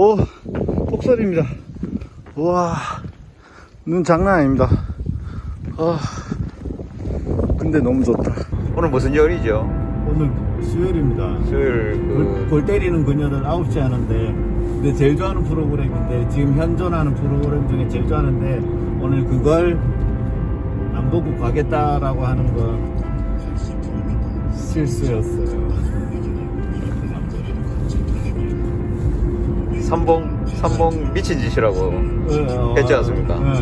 오, 폭설입니다. 우와, 눈 장난 아닙니다. 아, 근데 너무 좋다. 오늘 무슨 요일이죠? 오늘 수요일입니다. 수요일 골, 그골 때리는 그녀는 9시에 하는데, 근데 제일 좋아하는 프로그램인데, 지금 현존하는 프로그램 중에 제일 좋아하는데, 오늘 그걸 안 보고 가겠다라고 하는 건 실수였어요. 삼봉 삼봉 미친 짓이라고 어, 했지 않습니까? 네.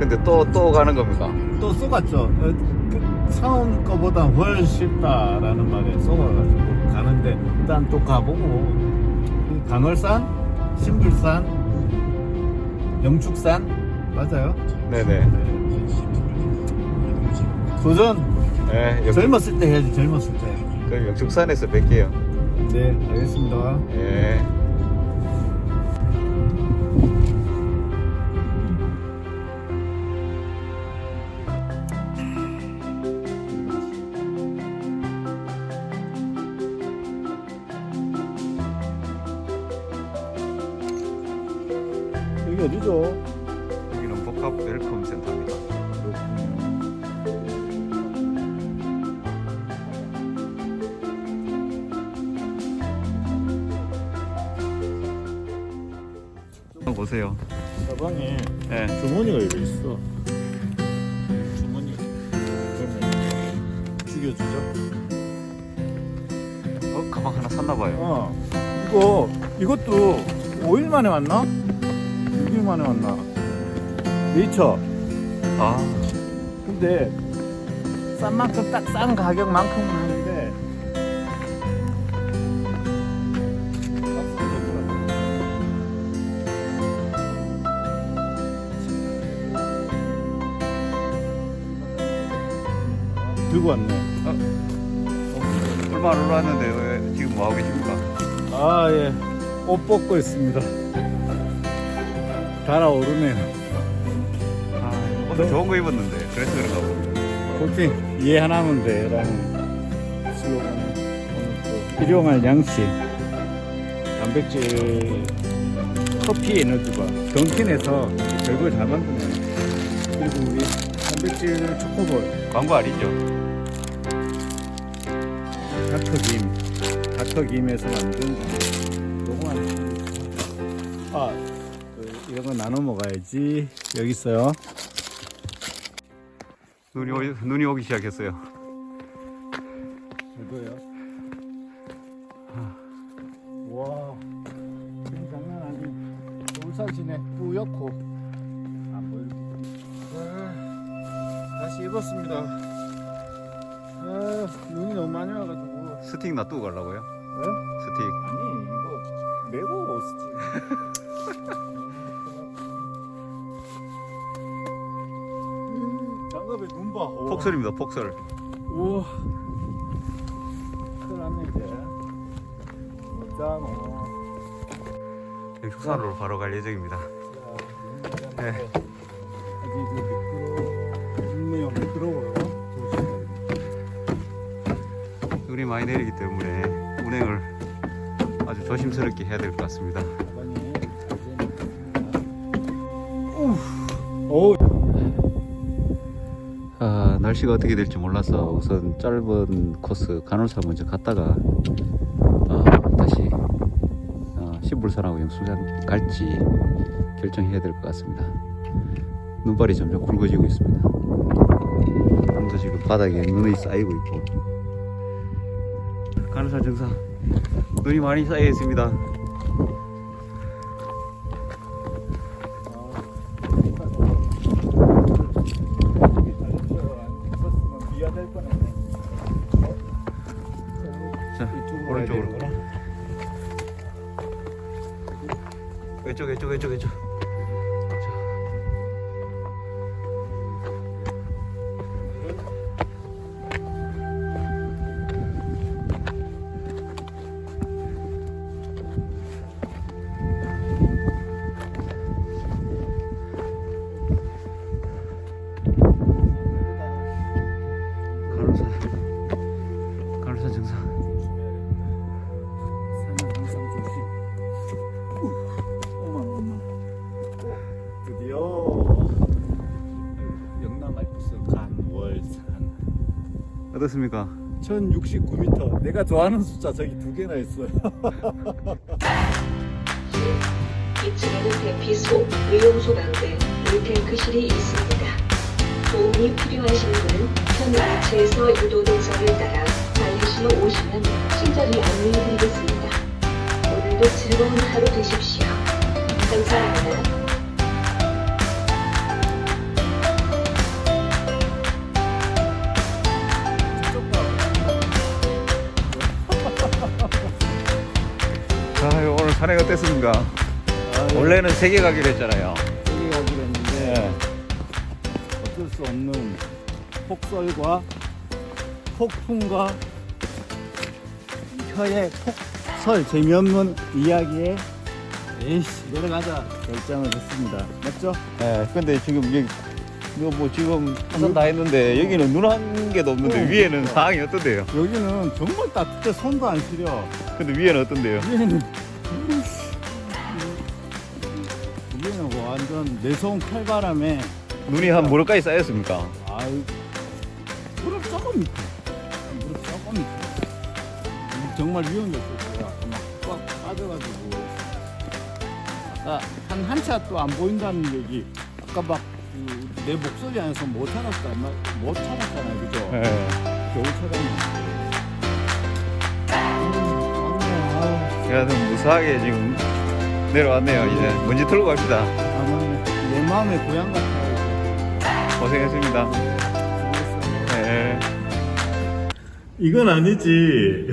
근데 또 또 가는 겁니까? 또 쏘갔죠. 어, 그 처음 거보다 훨씬 쉽다라는 말에 쏘가가지고 가는데 일단 또 가보고 이 강월산, 신불산, 영축산 맞아요? 네네 도전 네, 영, 젊었을 때 해야지 젊었을 때. 그럼 영축산에서 뵐게요 네 알겠습니다. 예. 여기 어디죠? 여기는 복합 웰컴 센터입니다 한번 보세요 가방에 네. 주머니가 여기 있어. 주머니 그러면 죽여주죠. 어 가방 하나 샀나 봐요 어, 이거, 이것도 5일 만에 왔나? 6일 만에 왔나? 네이처. 아 근데, 싼 만큼 딱 싼 가격만큼은 하는데, 들고 왔네. 얼마 안 올랐는데 왜 지금 뭐 하고 계십니까? 아, 예. 옷 벗고 있습니다. 달아오르네요. 아 오늘 좋은 거 입었는데. 그래서 그런가 봅니다 골핑 이해 하나면 돼라는 슬로건을 오늘 또 일용할 양식 단백질 커피 에너지바 던킨에서 별걸 다 만드네 그리고 우리 단백질 초코볼. 광고 아니죠? 닥터김. 닥터김에서 만든 조그만 아 그, 이런 거 나눠 먹어야지 여기 있어요 눈이, 오, 눈이 오기 시작했어요 이거요. 와, 지금 장난 아니. 울산시내 뿌옇고 안 보여. 아, 다시 입었습니다. 아, 눈이 너무 많이 와가지고. 스틱 놔두고 가려고요? 네? 스틱 아니 이거 메고 오스지. 봐. 우와. 폭설입니다 폭설 우와. 큰일 났네 이제. 육산으로 바로 갈 예정입니다 네. 미끄러. 미끄러워요. 눈이 많이 내리기 때문에 운행을 아주 조심스럽게 해야 될 것 같습니다 오, 아, 날씨가 어떻게 될지 몰라서 우선 짧은 코스 간헐사 먼저 갔다가 아, 다시 아, 신불산하고 영수산 갈지 결정해야 될 것 같습니다. 눈발이 점점 굵어지고 있습니다. 땅도 지금 바닥에 눈이 쌓이고 있고 간헐사 정상 눈이 많이 쌓여 있습니다. 왼쪽 왼쪽 어떻습니까? 1069m. 내가 좋아하는 숫자 저기 두 개나 있어요. 2층에는 대피소, 의용소 방대, 물탱크실이 있습니다. 도움이 필요하신 분은 현 위치에서 유도 동선을 따라 관리실로 오시면 친절히 안내해드리겠습니다. 오늘도 즐거운 하루 되십시오. 감사합니다. 자, 오늘 산행 어땠습니까? 원래는 세 개 가기로 했잖아요. 여기 가기로 했는데 네. 어쩔 수 없는 폭설과 폭풍과 혀의 폭설 재미없는 이야기에 에이씨 내려가자 결정을 했습니다. 맞죠? 네, 근데 지금 여기 이거 뭐 지금 하산 다 했는데 여기는 눈 한 개도 없는데 어, 위에는 그러니까. 상황이 어떤데요? 여기는 정말 따뜻해 손도 안 시려. 근데 위에는 어떤데요? 위에는 완전 내성 칼바람에 눈이 한 무릎까지 쌓였습니까? 아유 무릎 조금 밑에 무릎 조금 밑에 정말 위험했었어요 막꽉 빠져가지고. 아까 한 한차 또 안 보인다는 얘기. 아까 막내 목소리 안에서 못 찾았다. 막못 찾았잖아요 그죠? 네. 겨우 아유 제가 좀 무사하게 지금 내려왔네요. 이제 먼지 털고 갑시다. 아, 맞네. 내 마음의 고향 같아요 고생했습니다. 네. 이건 아니지